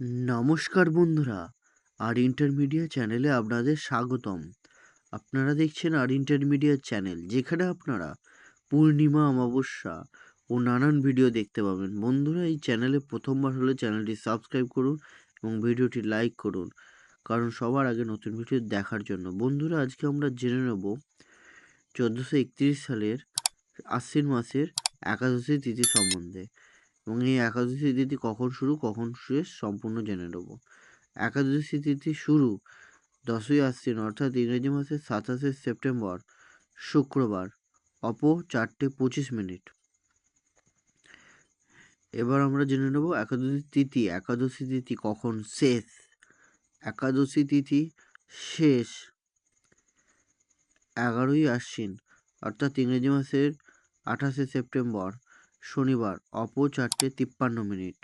নমস্কার বন্ধুরা, আর ইন্টারমিডিয়া চ্যানেলে আপনাদের স্বাগতম। আপনারা দেখছেন আর ইন্টারমিডিয়া চ্যানেল, যেখানে আপনারা পূর্ণিমা, অমাবস্যা ও নানান ভিডিও দেখতে পাবেন। বন্ধুরা, এই চ্যানেলে প্রথমবার হলে চ্যানেলটি সাবস্ক্রাইব করুন এবং ভিডিওটি লাইক করুন, কারণ সবার আগে নতুন ভিডিও দেখার জন্য। বন্ধুরা, আজকে আমরা জেনে নেব চোদ্দোশো সালের আশ্বিন মাসের একাদশী তিথি সম্বন্ধে। এবং এই একাদশী তিথি কখন শুরু, কখন শেষ সম্পূর্ণ জেনে নেব। একাদশী তিথি শুরু দশই আশ্বিন, অর্থাৎ ইংরেজি মাসের সাতাশে সেপ্টেম্বর, শুক্রবার অপো চারটে পঁচিশ মিনিট। এবার আমরা জেনে নেব একাদশী তিথি একাদশী তিথি কখন শেষ, একাদশী তিথি শেষ এগারোই আশ্বিন, অর্থাৎ ইংরেজি মাসের আঠাশে সেপ্টেম্বর শনিবার অপর চারটে তিপ্পান্ন মিনিট।